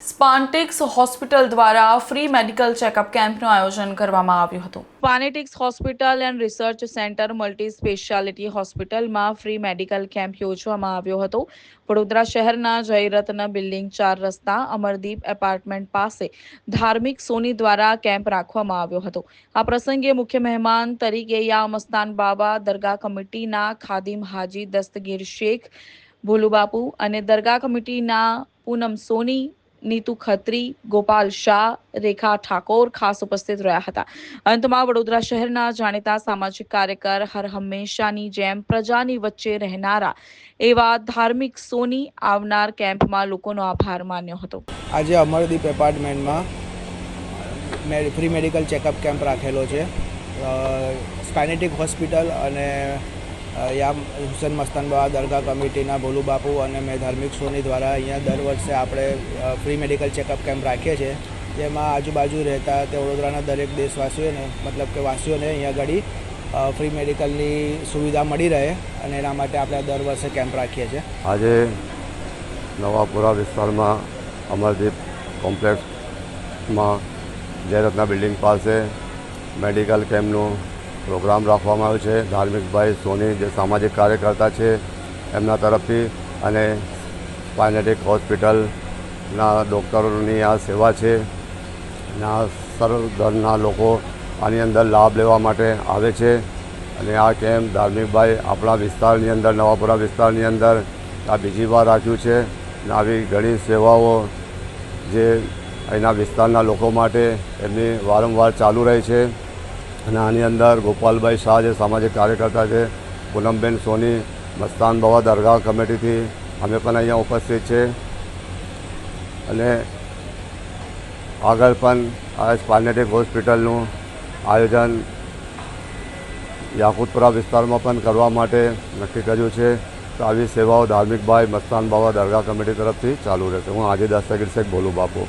સ્પાન્ટિક્સ hospital દ્વારા free medical checkup કેમ્પનું આયોજન કરવામાં આવ્યું હતું. સ્પાનેટિક્સ hospital and research centre multi speciality હોસ્પિટલમાં ફ્રી મેડિકલ કેમ્પ યોજવામાં આવ્યો હતો. વડોદરા શહેરના જયરત્ન બિલ્ડિંગ ચાર રસ્તા, અમરદીપ એપાર્ટમેન્ટ પાસે ધાર્મિક સોની દ્વારા કેમ્પ રાખવામાં આવ્યો હતો. આ પ્રસંગે મુખ્ય મહેમાન તરીકે યા મસ્તાન બાબા, દરગાહ કમિટીના ખાદિમ હાજી દસ્તગીર શેખ, ભોલુબાપુ અને દરગાહ કમિટીના પૂનમ સોની નીતુ ખત્રી, ગોપાલ શાહ, રેખા ઠાકોર ખાસ ઉપસ્થિત રહ્યા હતા. અંતમાં વડોદરા શહેરના જાણીતા સામાજિક કાર્યકર હર હંમેશાની જેમ પ્રજાની વચ્ચે રહેનારા એવા ધાર્મિક સોની આવનાર કેમ્પમાં લોકોનો આભાર માન્યો હતો. આજે અમરદીપ એપાર્ટમેન્ટમાં ફ્રી મેડિકલ ચેકઅપ કેમ્પ રાખેલો છે. સ્કાઇનેટિક હોસ્પિટલ અને યામ હુસેન મસ્તાનબા દરગાહ કમિટીના ભોલુ બાપુ અને મેં ધાર્મિક સોની દ્વારા અહીંયા દર વર્ષે આપણે ફ્રી મેડિકલ ચેકઅપ કેમ્પ રાખીએ છીએ. જેમાં આજુબાજુ રહેતા તે વડોદરાના દરેક દેશવાસીઓને, મતલબ કે વાસીઓને અહીંયા આગળ ફ્રી મેડિકલની સુવિધા મળી રહે અને એના માટે આપણે દર વર્ષે કેમ્પ રાખીએ છીએ. આજે નવાપુરા વિસ્તારમાં અમરદીપ કોમ્પ્લેક્સમાં જયરત્ના બિલ્ડિંગ પાસે મેડિકલ કેમ્પનું પ્રોગ્રામ રાખવામાં આવ્યો છે. ધાર્મિકભાઈ સોની જે સામાજિક કાર્યકર્તા છે એમના તરફથી અને સ્પાઇનેટિક હોસ્પિટલના ડૉક્ટરોની આ સેવા છે. ના સરળ ઘરના લોકો આની અંદર લાભ લેવા માટે આવે છે. અને આ કેમ્પ ધાર્મિકભાઈ આપણા વિસ્તારની અંદર, નવાપુરા વિસ્તારની અંદર આ બીજી વાર રાખ્યું છે. આવી ઘણી સેવાઓ જે અહીંના વિસ્તારના લોકો માટે એમની વારંવાર ચાલુ રહે છે. અને આની અંદર ગોપાલભાઈ શાહ જે સામાજિક કાર્યકર્તા છે પૂનમબેન સોની, મસ્તાન બાવા દરગાહ કમિટીથી અમે પણ અહીંયા ઉપસ્થિત છે. અને આગળ પણ આ સ્પાર્નેટિક હોસ્પિટલનું આયોજન યાકુતપુરા વિસ્તારમાં પણ કરવા માટે નક્કી કર્યું છે. તો આવી સેવાઓ ધાર્મિકભાઈ મસ્તાન બાવા દરગાહ કમિટી તરફથી ચાલુ રહેશે. હું આજે દસ્તગીર શેખ બોલું બાપુ.